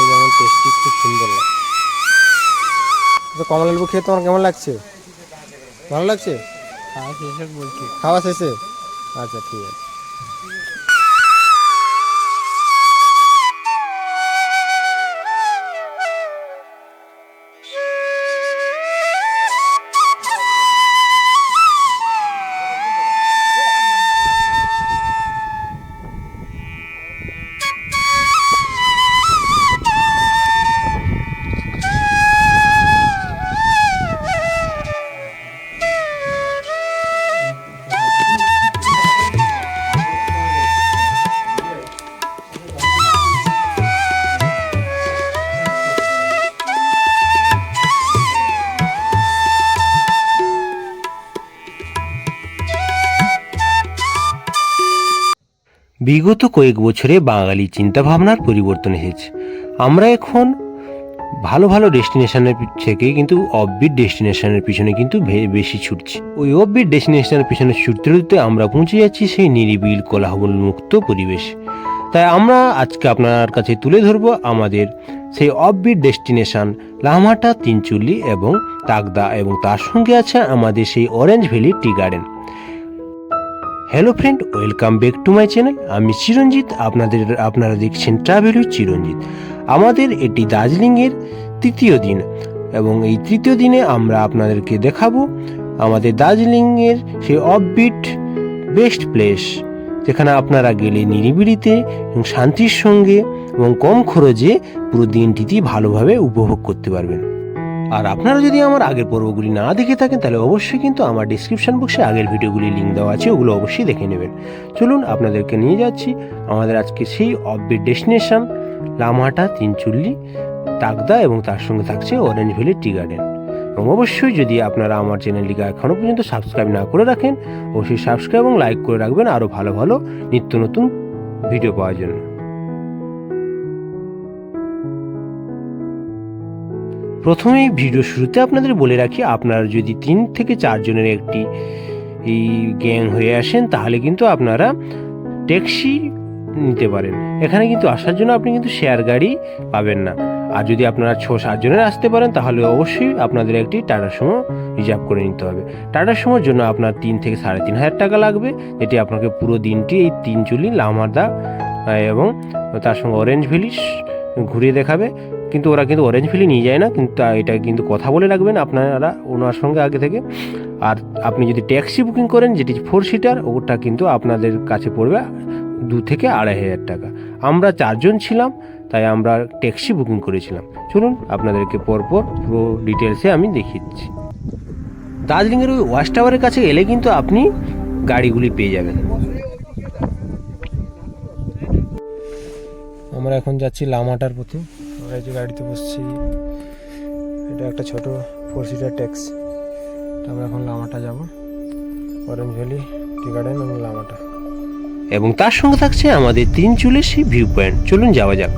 খেতে যেমন টেস্টি খুব সুন্দর লাগে। তো কমলা লেবু খেয়ে তোমার কেমন লাগছে? ভালো লাগছে? খাওয়া শেষে বলছি। খাওয়া শেষে? আচ্ছা ঠিক আছে। বিগত কয়েক বছরে বাঙালি চিন্তাভাবনার পরিবর্তন এসেছে। আমরা এখন ভালো ভালো ডেস্টিনেশনের থেকে কিন্তু অফবিট ডেস্টিনেশনের পিছনে কিন্তু বেশি ছুটছি। ওই অফবিট ডেস্টিনেশনের পিছনে ছুটতে ছুটতে আমরা পৌঁছে যাচ্ছি সেই নিরিবিল কোলাহল মুক্ত পরিবেশে। তাই আমরা আজকে আপনার কাছে তুলে ধরব আমাদের সেই অফবিট ডেস্টিনেশন লামাটা তিনচুল্লি এবং তাকদা এবং তার সঙ্গে আছে আমাদের সেই orange valley tea garden hello friend welcome back to my channel আমি চিরঞ্জিত, আপনাদের, আপনারা দেখছেন ট্রাভেল উইথ চিরঞ্জিত আমাদের এটি দার্জিলিংয়ের তৃতীয় দিন এবং এই তৃতীয় দিনে আমরা আপনাদেরকে দেখাবো আমাদের দার্জিলিংয়ের সেই অফবিট বেস্ট প্লেস যেখানে আপনারা গেলে নিরিবিলিতে এবং শান্তির সঙ্গে এবং কম খরচে পুরো দিনটিতে ভালোভাবে উপভোগ করতে পারবেন। আর আপনারা যদি আমার আগের পর্বগুলি না দেখে থাকেন, তাহলে অবশ্যই কিন্তু আমার ডিসক্রিপশন বক্সে আগের ভিডিওগুলি লিঙ্ক দেওয়া আছে, ওগুলো অবশ্যই দেখে নেবেন। চলুন আপনাদেরকে নিয়ে যাচ্ছি আমাদের আজকে সেই অফবিট ডেস্টিনেশন লামাটা, তিনচুল্লি তাকদা এবং তার সঙ্গে থাকছে অরেঞ্জ ভ্যালি টি গার্ডেন এবং অবশ্যই যদি আপনারা আমার চ্যানেলটিকে এখনও পর্যন্ত সাবস্ক্রাইব না করে রাখেন, অবশ্যই সাবস্ক্রাইব এবং লাইক করে রাখবেন আরও ভালো ভালো নিত্য নতুন ভিডিও পাওয়ার জন্য। প্রথমেই ভিডিও শুরুতে আপনাদের বলে রাখি, আপনারা যদি তিন থেকে চারজনের একটি এই গ্যাং হয়ে আসেন, তাহলে কিন্তু আপনারা ট্যাক্সি নিতে পারেন। এখানে কিন্তু আসার জন্য আপনি কিন্তু শেয়ার গাড়ি পাবেন না। আর যদি আপনারা ছ সাতজনের আসতে পারেন, তাহলে অবশ্যই আপনাদের একটি টাটা সুমো রিজার্ভ করে নিতে হবে। টাটা সুমোর জন্য আপনার তিন থেকে সাড়ে তিন হাজার টাকা লাগবে এটি আপনাকে পুরো দিনটি এই তিন চুলি, লামারদা এবং তার সঙ্গে অরেঞ্জ ভ্যালি ঘুরিয়ে দেখাবে। কিন্তু ওরা কিন্তু অরেঞ্জ ভ্যালি নিয়ে যায় না, কিন্তু এটা কিন্তু কথা বলে রাখবেন আপনারা ওনার সঙ্গে আগে থেকে। আর আপনি যদি ট্যাক্সি বুকিং করেন, যেটি ফোর সিটার ওটা কিন্তু আপনাদের কাছে পড়বে দু থেকে আড়াই হাজার টাকা। আমরা চারজন ছিলাম, তাই আমরা ট্যাক্সি বুকিং করেছিলাম। চলুন আপনাদেরকে পরপর পুরো ডিটেলসে আমি দেখিয়ে দিচ্ছি। দার্জিলিংয়ের ওই ওয়াচ টাওয়ারের কাছে এলে কিন্তু আপনি গাড়িগুলি পেয়ে যাবেন। আমরা এখন যাচ্ছি লামাটার পথে। আমরা যে গাড়িতে বসছি, এটা একটা ছোট ফোর সিটার ট্যাক্স আমরা এখন লামাটা যাব অরেঞ্জ ভ্যালি টি গার্ডেন এবং লামাটা। এবং তার সঙ্গে থাকছে আমাদের তিন চুলের সেই ভিউ পয়েন্ট চলুন যাওয়া যাক।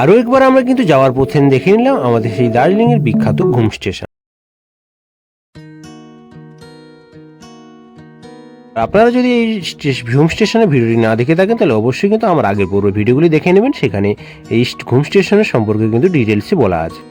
আরও একবার আমরা কিন্তু যাওয়ার পথে দেখে নিলাম আমাদের সেই দার্জিলিংয়ের বিখ্যাত ঘুম স্টেশন। আপনারা যদি এই ঘুম স্টেশনের ভিডিওটি না দেখে থাকেন, তাহলে অবশ্যই কিন্তু আমার আগের পূর্ব ভিডিওগুলি দেখে নেবেন। সেখানে এই ঘুম স্টেশনের সম্পর্কে কিন্তু ডিটেলসে বলা আছে।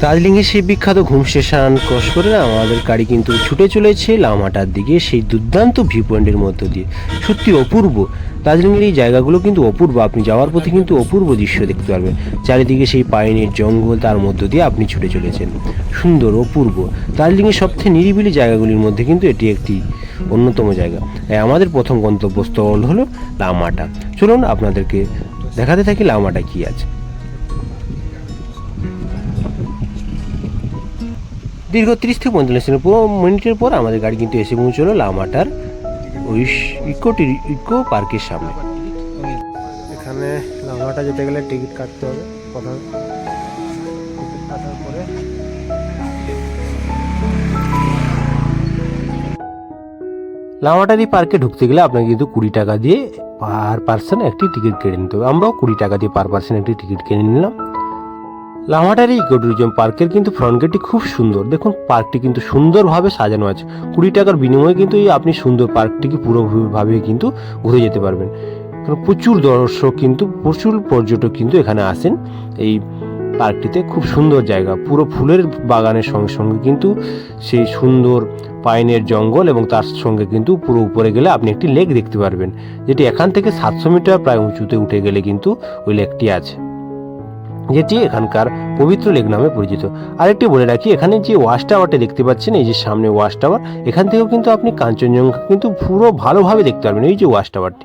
দার্জিলিংয়ের সেই বিখ্যাত ঘুম স্টেশন ক্রস করে না আমাদের গাড়ি কিন্তু ছুটে চলেছে লামাটার দিকে। সেই দুর্দান্ত ভিউ পয়েন্টের মধ্য দিয়ে। সত্যি অপূর্ব। দার্জিলিংয়ের এই জায়গাগুলো কিন্তু অপূর্ব। আপনি যাওয়ার পথে কিন্তু অপূর্ব দৃশ্য দেখতে পারবেন চারিদিকে সেই পাইনের জঙ্গল, তার মধ্য দিয়ে আপনি ছুটে চলেছেন। সুন্দর, অপূর্ব। দার্জিলিংয়ের সবচেয়ে নিরিবিলি জায়গাগুলির মধ্যে কিন্তু এটি একটি অন্যতম জায়গা। তাই আমাদের প্রথম গন্তব্যস্থল হলো লামাটা। চলুন আপনাদেরকে দেখাতে থাকি লামাটা কি আছে। দীর্ঘ তিরিশ থেকে পঁয়তাল্লিশ মিনিটের পর আমাদের গাড়ি কিন্তু এসে পৌঁছলো লামাটার ওই ইকো ইকো পার্কের সামনে। এখানে লামাটা যেতে গেলে টিকিট কাটতে হবে প্রথমে টিকিট কাটার পরে লামাটারি পার্কে ঢুকতে গেলে আপনাকে কিন্তু কুড়ি টাকা দিয়ে পার পার্সন একটি টিকিট কেটে নিতে হবে। আমরাও কুড়ি টাকা দিয়ে পার পার্সন একটি টিকিট কিনে নিলাম। লামাটার এই ইকোটুরিজম পার্কের কিন্তু ফ্রন্ট গেটটি খুব সুন্দর। দেখুন, পার্কটি কিন্তু সুন্দরভাবে সাজানো আছে। কুড়ি টাকার বিনিময়ে কিন্তু এই আপনি সুন্দর পার্কটিকে পুরোভাবে কিন্তু ঘুরে যেতে পারবেন। কারণ প্রচুর দর্শক কিন্তু, প্রচুর পর্যটক কিন্তু এখানে আসেন এই পার্কটিতে। খুব সুন্দর জায়গা। পুরো ফুলের বাগানের সঙ্গে সঙ্গে কিন্তু সেই সুন্দর পাইনের জঙ্গল এবং তার সঙ্গে কিন্তু পুরো উপরে গেলে আপনি একটি লেক দেখতে পারবেন। যেটি এখান থেকে সাতশো মিটার প্রায় উঁচুতে উঠে গেলে কিন্তু ওই লেকটি আছে। যেটি এখানকার পবিত্র লেক নামে পরিচিত। আরেকটি বলে রাখি, এখানে যে ওয়াশ টাওয়ারটা দেখতে পাচ্ছেন, এই যে সামনে ওয়াশ টাওয়ার, এখান থেকেও কিন্তু আপনি কাঞ্চনজঙ্ঘা কিন্তু পুরো ভালোভাবে দেখতে পারবেন এই যে ওয়াশ টাওয়ারটি।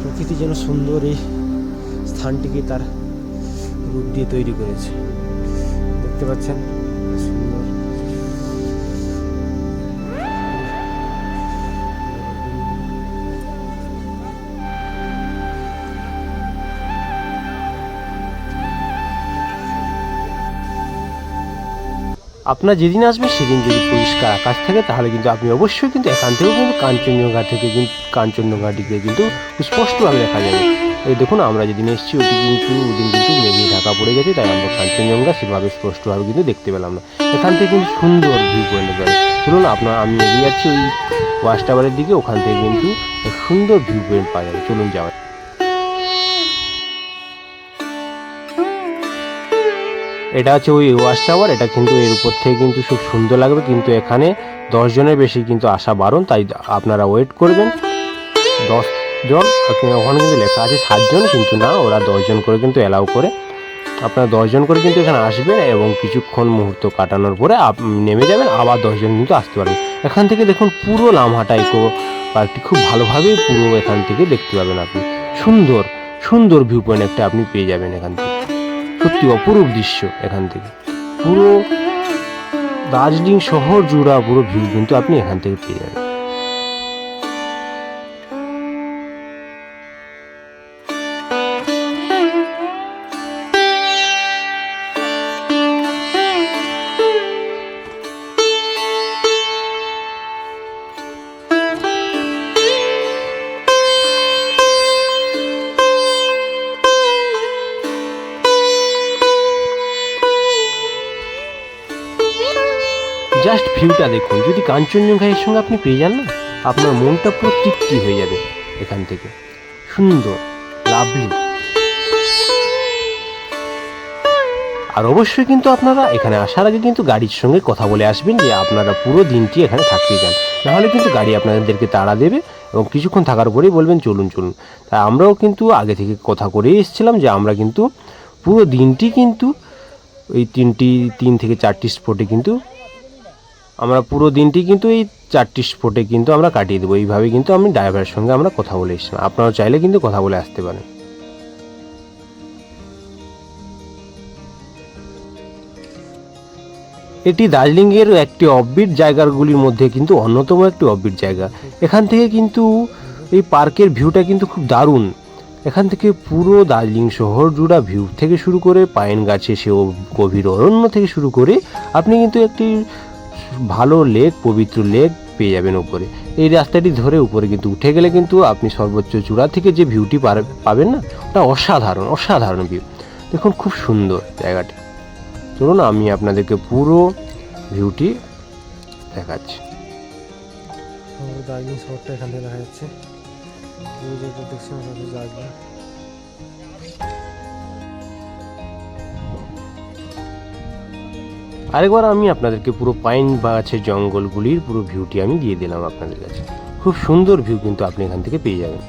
প্রকৃতি যেন সুন্দর এই স্থানটিকে তার রূপ দিয়ে তৈরি করেছে। দেখতে পাচ্ছেন, সুন্দর। আপনার যেদিন আসবে সেদিন যদি পরিষ্কার আকাশ থাকে, তাহলে কিন্তু আপনি অবশ্যই কিন্তু এখান থেকেও কিন্তু কাঞ্চনজঙ্ঘা থেকে কিন্তু কাঞ্চনজঙ্ঘা দিকে কিন্তু স্পষ্টভাবে দেখা যাবে। এই দেখুন, আমরা যেদিন এসেছি ওটি কিন্তু, ওদিন কিন্তু মেঘে ঢাকা পড়ে গেছে, তাই আমরা কাঞ্চনজঙ্ঘা সেভাবে স্পষ্টভাবে কিন্তু দেখতে পেলাম না। এখান থেকে কিন্তু সুন্দর ভিউ পয়েন্ট যাবে চলুন, আপনার, আমি এগিয়ে যাচ্ছি ওই ওয়াশ টাওয়ারের দিকে, ওখান থেকে কিন্তু সুন্দর ভিউ পয়েন্ট পাওয়া যাবে। চলুন যাওয়া এটা হচ্ছে ওই ওয়াচ টাওয়ার, এটা কিন্তু এর উপর থেকে কিন্তু খুব সুন্দর লাগবে, কিন্তু এখানে দশ জনের বেশি কিন্তু আসা বারণ, তাই আপনারা ওয়েট করবেন। দশ জন ওখানে কিন্তু লেখা আছে সাতজন কিন্তু না, ওরা দশজন করে কিন্তু অ্যালাউ করে। আপনারা দশজন করে কিন্তু এখানে আসবেন এবং কিছুক্ষণ মুহূর্ত কাটানোর পরে নেমে যাবেন, আবার দশজন কিন্তু আসতে পারবেন। এখান থেকে দেখুন পুরো লামহাটা ইকো পার্কটি খুব ভালোভাবেই পুরো এখান থেকে দেখতে পাবেন আপনি। সুন্দর সুন্দর ভিউ পয়েন্ট একটা আপনি পেয়ে যাবেন এখান থেকে। সত্যি অপরূপ দৃশ্য এখান থেকে। পুরো দার্জিলিং শহর জুড়া পুরো ভিউ কিন্তু আপনি এখান থেকে পেয়ে যাবেন। ভিউটা দেখুন। যদি কাঞ্চনজঙ্ঘা এর সঙ্গে আপনি পেয়ে যান না, আপনার মনটা পুরো তৃপ্তি হয়ে যাবে এখান থেকে। সুন্দর লাভলি আর অবশ্যই কিন্তু আপনারা এখানে আসার আগে কিন্তু গাড়ির সঙ্গে কথা বলে আসবেন যে আপনারা পুরো দিনটি এখানে থাকতে চান। নাহলে কিন্তু গাড়ি আপনাদেরকে তাড়া দেবে এবং কিছুক্ষণ থাকার পরেই বলবেন, চলুন চলুন। তাই আমরাও কিন্তু আগে থেকে কথা করেই এসেছিলাম যে আমরা কিন্তু পুরো দিনটি কিন্তু ওই তিনটি, তিন থেকে চারটি স্পটে কিন্তু আমরা পুরো দিনটি কিন্তু এই চারটি স্পটে কিন্তু আমরা কাটিয়ে দেবো। এইভাবে কিন্তু আমি ড্রাইভারের সঙ্গে আমরা কথা বলে এসেছিলাম। আপনারা চাইলে কিন্তু কথা বলে আসতে পারেন। এটি দার্জিলিংয়ের একটি অফবিট জায়গাগুলির মধ্যে কিন্তু অন্যতম একটি অফবিট জায়গা। এখান থেকে কিন্তু এই পার্কের ভিউটা কিন্তু খুব দারুণ। এখান থেকে পুরো দার্জিলিং শহর জুড়া ভিউ থেকে শুরু করে পাইন গাছে সে গভীর অরণ্য থেকে শুরু করে আপনি কিন্তু একটি ভালো লেক, পবিত্র লেক পেয়ে যাবেন উপরে। এই রাস্তাটি ধরে উপরে কিন্তু উঠে গেলে কিন্তু আপনি সর্বোচ্চ চূড়া থেকে যে ভিউটি পাবেন না, ওটা অসাধারণ অসাধারণ ভিউ দেখুন খুব সুন্দর জায়গাটি। চলুন আমি আপনাদেরকে পুরো ভিউটি দেখাচ্ছি। দার্জিলিং শহরটা এখান থেকে দেখা যাচ্ছে। যে আরেকবার আমি আপনাদেরকে পুরো পাইন বা গাছের জঙ্গলগুলির পুরো ভিউটি আমি দিয়ে দিলাম আপনাদের কাছে। খুব সুন্দর ভিউ কিন্তু আপনি এখান থেকে পেয়ে যাবেন।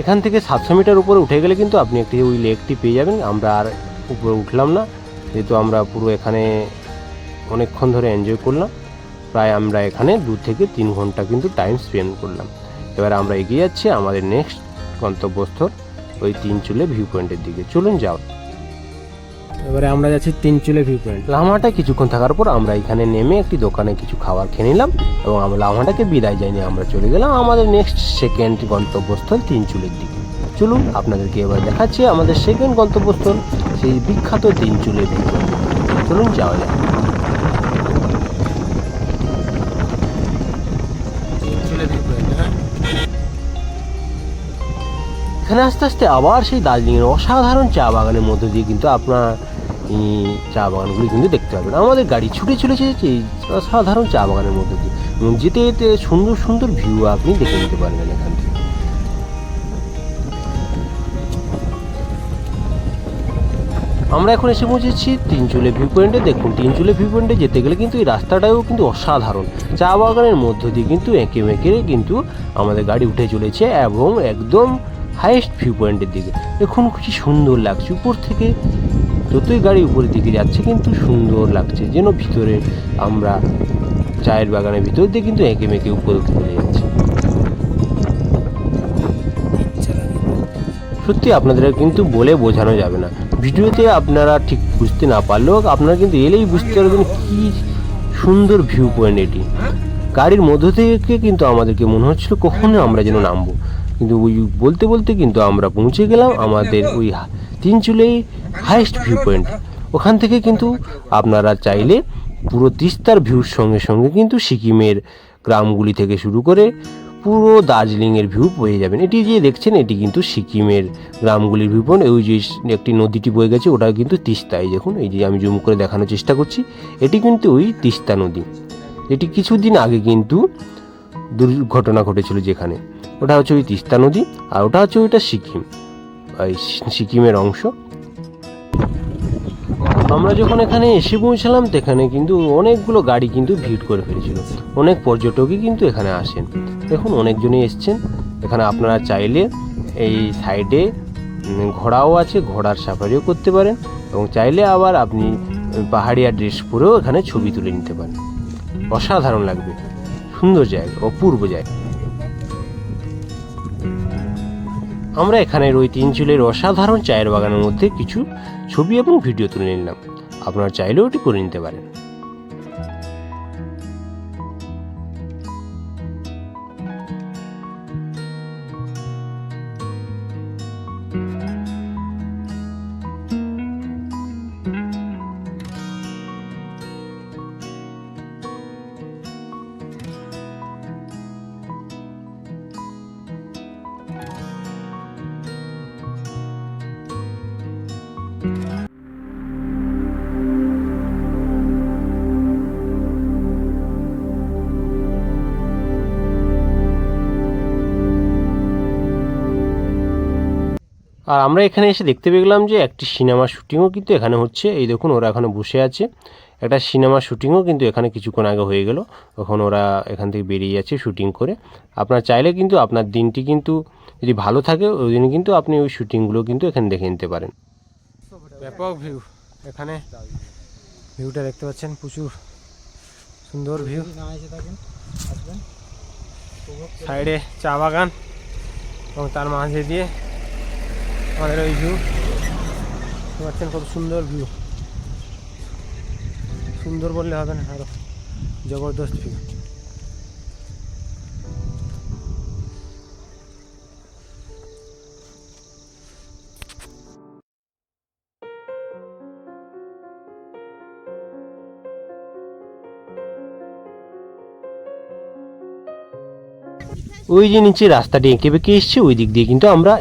এখান থেকে সাতশো মিটার উপরে উঠে গেলে কিন্তু আপনি একটি ওই লেকটি পেয়ে যাবেন। আমরা আর উপরে উঠলাম না, যেহেতু আমরা পুরো এখানে অনেকক্ষণ ধরে এনজয় করলাম। প্রায় আমরা এখানে দু থেকে তিন ঘণ্টা কিন্তু টাইম স্পেন্ড করলাম। এবার আমরা এগিয়ে যাচ্ছি আমাদের নেক্সট গন্তব্যস্থল ওই তিন চুলে ভিউ পয়েন্টের দিকে। চলুন যাও। এবারে আমরা যাচ্ছি তিন চুলে ভিউ পয়েন্ট লামাটা কিছুক্ষণ থাকার পর আমরা এখানে নেমে একটি দোকানে কিছু খাবার খেয়ে নিলাম এবং আমরা লামাটাকে বিদায় যাইনি আমরা চলে গেলাম আমাদের নেক্সট সেকেন্ড গন্তব্যস্থল তিন চুলের দিকে। চলুন আপনাদেরকে এবার দেখাচ্ছি আমাদের সেকেন্ড গন্তব্যস্থল সেই বিখ্যাত তিন চুলের ভিউ পয়েন্ট চলুন যাওয়া যাক। এখানে আস্তে আস্তে আবার সেই দার্জিলিংয়ের অসাধারণ চা বাগানের মধ্য দিয়ে কিন্তু আপনার চা বাগানগুলি কিন্তু দেখতে পাবেন। আমাদের গাড়ি ছুটে চলেছে এই অসাধারণ চা বাগানের মধ্য দিয়ে। এবং যেতে যেতে সুন্দর সুন্দর ভিউ আপনি দেখে নিতে পারবেন এখান থেকে। আমরা এখন এসে পৌঁছেছি তিনচুলে ভিউ পয়েন্টে দেখুন, তিনচুলে ভিউ পয়েন্টে যেতে গেলে কিন্তু এই রাস্তাটাও কিন্তু অসাধারণ। চা বাগানের মধ্য দিয়ে কিন্তু এঁকে মেঁকে কিন্তু আমাদের গাড়ি উঠে চলেছে এবং একদম হাইয়েস্ট ভিউ পয়েন্টের দিকে। দেখুন কি সুন্দর লাগছে। উপর থেকে যতই গাড়ি উপরের দিকে যাচ্ছে কিন্তু সুন্দর লাগছে। যেন ভিতরে আমরা চায়ের বাগানের ভিতর দিয়ে কিন্তু এঁকে মেঁকে উপরে চলে যাচ্ছে। সত্যি আপনাদের কিন্তু বলে বোঝানো যাবে না। ভিডিওতে আপনারা ঠিক বুঝতে না পারলেও আপনারা কিন্তু এলেই বুঝতে পারবেন কি সুন্দর ভিউ পয়েন্ট এটি। গাড়ির মধ্য থেকে কিন্তু আমাদেরকে মনে হচ্ছিল কখনো আমরা যেন নামবো। কিন্তু ওই বলতে বলতে কিন্তু আমরা পৌঁছে গেলাম আমাদের ওই তিনচুলেই হাইস্ট ভিউ পয়েন্ট ওখান থেকে কিন্তু আপনারা চাইলে পুরো তিস্তার ভিউর সঙ্গে সঙ্গে কিন্তু সিকিমের গ্রামগুলি থেকে শুরু করে পুরো দার্জিলিংয়ের ভিউ পেয়ে যাবেন। এটি যে দেখছেন, এটি কিন্তু সিকিমের গ্রামগুলির ভিউ পয়েন্ট ওই যে একটি নদীটি বয়ে গেছে, ওটা কিন্তু তিস্তা। এই দেখুন, এই যে আমি জুম করে দেখানোর চেষ্টা করছি, এটি কিন্তু ওই তিস্তা নদী। এটি কিছুদিন আগে কিন্তু দুর্ঘটনা ঘটেছিল যেখানে। ওটা হচ্ছে ওই তিস্তা নদী আর ওটা হচ্ছে ওইটা সিকিম, এই সিকিমের অংশ। আমরা যখন এখানে এসে পৌঁছালাম, সেখানে কিন্তু অনেকগুলো গাড়ি কিন্তু ভিড় করে ফেলেছিল। অনেক পর্যটকই কিন্তু এখানে আসেন। দেখুন, অনেকজনই এসছেন। এখানে আপনারা চাইলে এই সাইডে ঘোড়াও আছে, ঘোড়ার সাফারিও করতে পারেন এবং চাইলে আবার আপনি পাহাড়িয়া ড্রেস পরেও এখানে ছবি তুলে নিতে পারেন। অসাধারণ লাগবে। সুন্দর জায়গা অপূর্ব জায়গা। আমরা এখানে ওই তিন চুলের অসাধারণ চায়ের বাগানের মধ্যে কিছু ছবি এবং ভিডিও তুলে নিলাম। আপনারা চাইলেও এটি করে নিতে পারেন। আর আমরা এখানে এসে দেখতে পেলাম যে একটি সিনেমা শুটিংও কিন্তু এখানে হচ্ছে। এই দেখুন, ওরা এখানে বসে আছে। একটা সিনেমা শুটিংও কিন্তু এখানে কিছুক্ষণ আগে হয়ে গেল। তখন ওরা এখান থেকে বেরিয়ে যাচ্ছে শুটিং করে। আপনার চাইলে কিন্তু আপনার দিনটি কিন্তু যদি ভালো থাকে, ওই দিনে কিন্তু আপনি ওই শুটিংগুলো কিন্তু এখানে দেখে নিতে পারেন। ব্যাপক ভিউ। এখানে ভিউটা দেখতে পাচ্ছেন, প্রচুর সুন্দর ভিউ। সাইডে চা বাগান এবং তার মাঝে দিয়ে আমাদের ওই ভিউ পাচ্ছেন কত সুন্দর ভিউ সুন্দর বললে হবে না আরও জবরদস্ত ভিউ ওই যে নিচে রাস্তাটি এঁকে বেঁকে এসছে, ওই দিক দিয়ে কিন্তু আমরা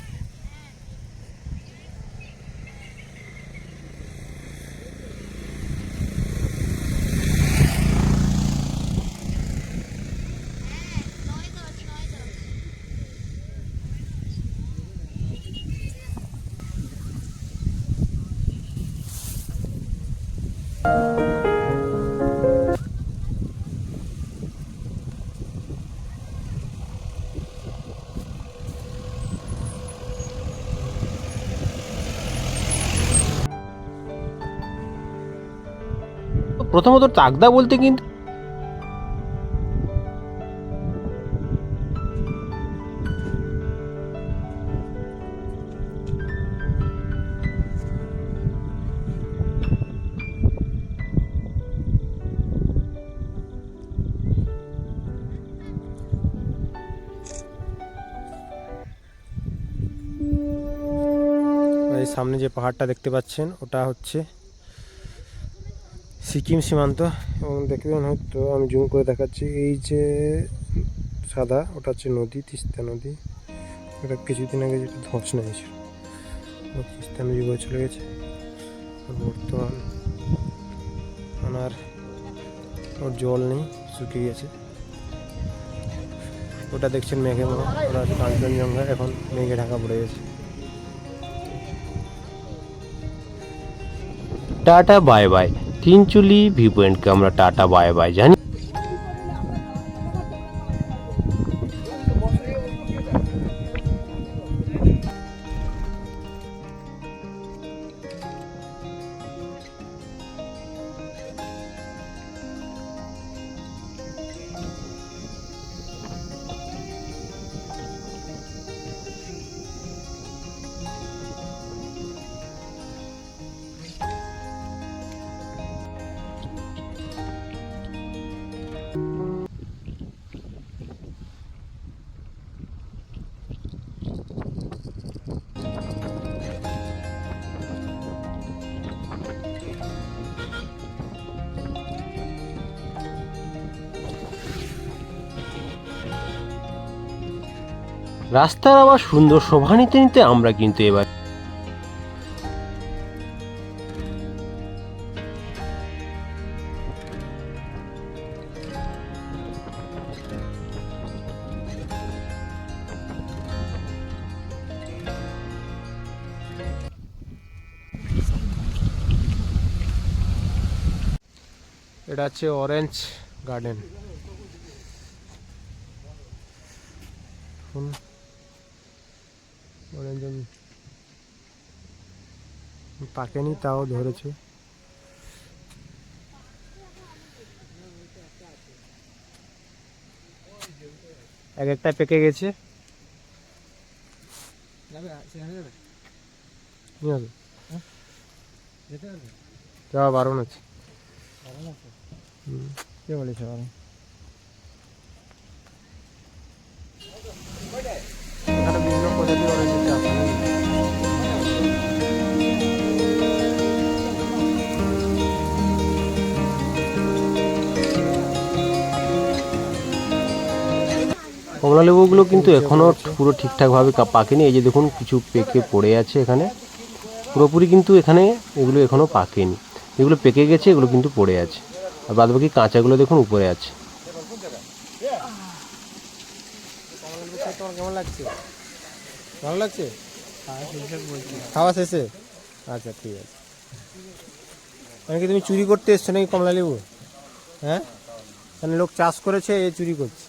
প্রথমত তাকদা বলতে কিন্তু সামনে যে পাহাড়টা দেখতে পাচ্ছেন ওটা হচ্ছে সিকিম সীমান্ত এবং দেখবেন হয়তো আমি জুম করে দেখাচ্ছি। এই যে সাদা, ওটা হচ্ছে নদী, তিস্তা নদী। এটা কিছুদিন আগে যেটা ধ্বংস নিয়েছিল ও তিস্তা নদী বয়ে চলে গেছে। বর্তমান ওনার ওর জল নেই, শুকিয়ে গেছে। ওটা দেখছেন মেঘে ওটা হচ্ছে কাঞ্চনজঙ্ঘা। এখন মেঘে ঢাকা পড়ে গেছে। Tata, bye bye. Tinchuley view পয়েন্টকে আমরা টাটা বাই বাই জানি। রাস্তার আবার সুন্দর শোভা নিতে নিতে আমরা কিন্তু এবার এটা হচ্ছে অরেঞ্জ গার্ডেন পাকেনি তাও ধরেছে। এক একটা পেকে গেছে। পারবে? যাওয়া বারণ আছে। হুম। কে বলেছে বারণ? বিভিন্ন প্রজাতির কমলা লেবুগুলো কিন্তু এখনও পুরো ঠিকঠাকভাবে পাকেনি। এই যে দেখুন, কিছু পেকে পড়ে আছে এখানে। পুরোপুরি কিন্তু এখানে এগুলো এখনও পাকেনি। এগুলো পেকে গেছে, এগুলো কিন্তু পড়ে আছে। আর বাদবাকি কাঁচাগুলো দেখুন, উপরে আছে। ভালো লাগছে শেষে? আচ্ছা ঠিক আছে। মানে কি তুমি চুরি করতে এসছো নাকি কমলা লেবু? হ্যাঁ? মানে লোক চাষ করেছে, এ চুরি করছে।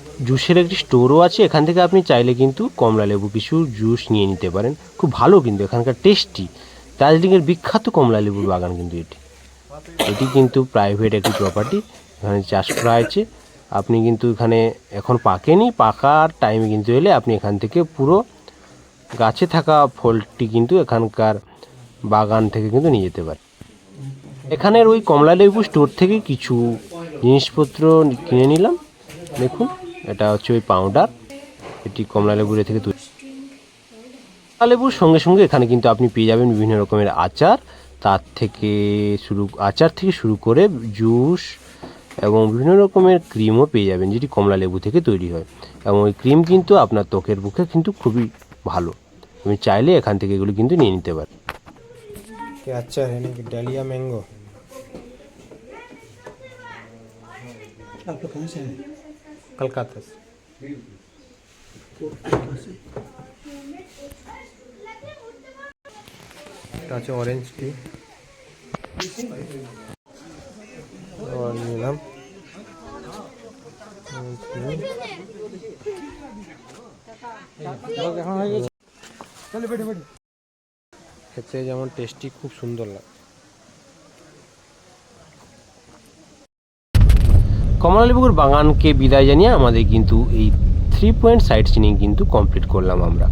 জুসের একটি স্টোরও আছে, এখান থেকে আপনি চাইলে কিন্তু কমলা লেবু কিছু জুস নিয়ে নিতে পারেন। খুব ভালো কিন্তু, এখানকার টেস্টি। দার্জিলিংয়ের বিখ্যাত কমলা লেবুর বাগান কিন্তু এটি। এটি কিন্তু প্রাইভেট একটি প্রপার্টি এখানে চাষ করা হয়েছে। আপনি কিন্তু এখানে এখন পাকেনি পাকার টাইমে কিন্তু এলে আপনি এখান থেকে পুরো গাছে থাকা ফলটি কিন্তু এখানকার বাগান থেকে কিন্তু নিয়ে যেতে পারেন। এখানের ওই কমলা লেবু স্টোর থেকে কিছু জিনিসপত্র কিনে নিলাম, দেখুন। এটা হচ্ছে ওই পাউডার এটি কমলা এ থেকে কমলা লেবুর সঙ্গে সঙ্গে এখানে কিন্তু আপনি পেয়ে যাবেন বিভিন্ন রকমের আচার। তার থেকে শুরু আচার থেকে শুরু করে জুস এবং বিভিন্ন রকমের ক্রিমও পেয়ে যাবেন যেটি কমলা লেবু থেকে তৈরি হয়। এবং ওই ক্রিম কিন্তু আপনার ত্বকের পক্ষে কিন্তু খুবই ভালো। আপনি চাইলে এখান থেকে এগুলো কিন্তু নিয়ে নিতে পারেন। Dahlia mango? আপনার ডালিয়া কলকাতা से আছে অরেঞ্জ টি নিলাম খেতে যেমন টেস্টি খুব সুন্দর লাগে। কমলালেবুর বাগানকে বিদায় জানিয়ে আমাদের কিন্তু এই থ্রি পয়েন্ট সাইট সিনিং কিন্তু কমপ্লিট করলাম আমরা।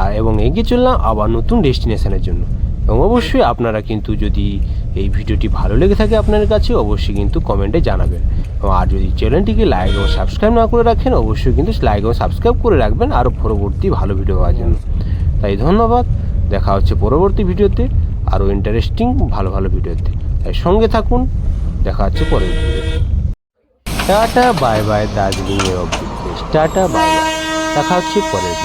আর এবং এগিয়ে চললাম আবার নতুন ডেস্টিনেশনের জন্য। এবং অবশ্যই আপনারা কিন্তু যদি এই ভিডিওটি ভালো লেগে থাকে আপনার কাছে, অবশ্যই কিন্তু কমেন্টে জানাবেন। এবং আর যদি চ্যানেলটিকে লাইক এবং সাবস্ক্রাইব না করে রাখেন, অবশ্যই কিন্তু লাইক এবং সাবস্ক্রাইব করে রাখবেন আরও পরবর্তী ভালো ভিডিও পাওয়ার জন্য। তাই ধন্যবাদ। দেখা হচ্ছে পরবর্তী ভিডিওতে আরও ইন্টারেস্টিং ভালো ভালো ভিডিওতে। তাই সঙ্গে থাকুন। দেখা হচ্ছে পরের ভিডিওতে। টাটা বাই বাই দার্জিলিং দার্জিলিংয়ের অবধি। Tata bye bye. দেখা হচ্ছে পরের